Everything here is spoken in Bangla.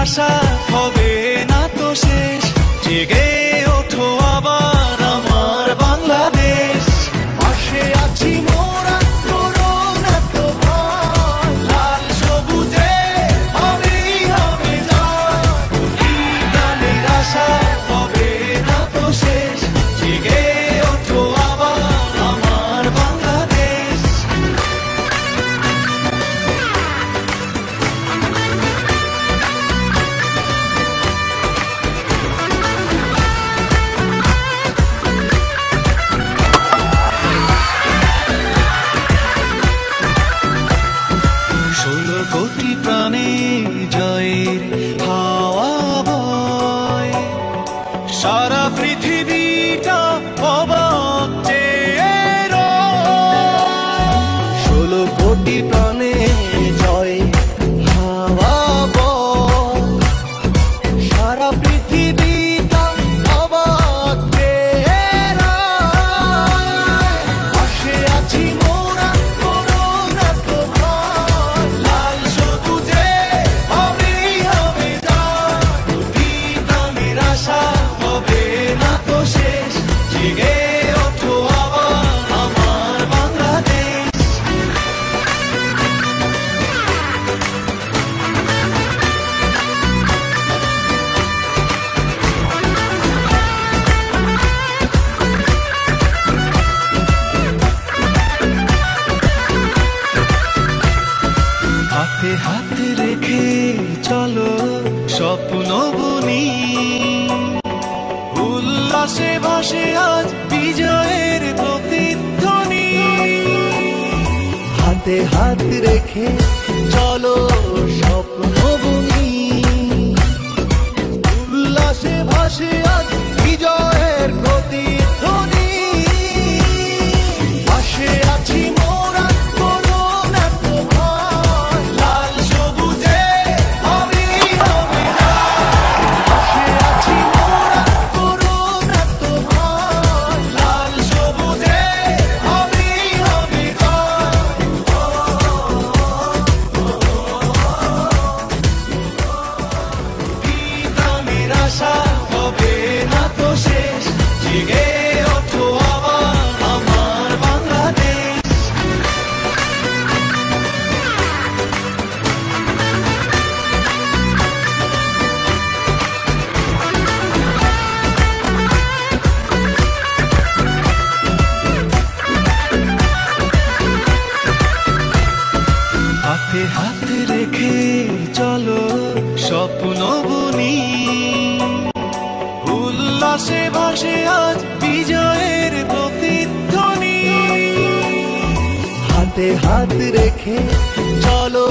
আশা হবে না তো শেষ। জেগে সারা পৃথিবীটা অবাক ষোলো কোটি ধ্বনি উল্লাসে ভাসে আজ বিজয়ের প্রতিধ্বনি। হাতে হাত রেখে চলো স্বপ্নভূমি। উল্লাসে ভাসে আজ হাতে হাত রেখে চলো স্বপ্ন বুনি। উল্লাসে ভাসে আজ বিজয়ের প্রতিধ্বনি। হাতে হাত রেখে চলো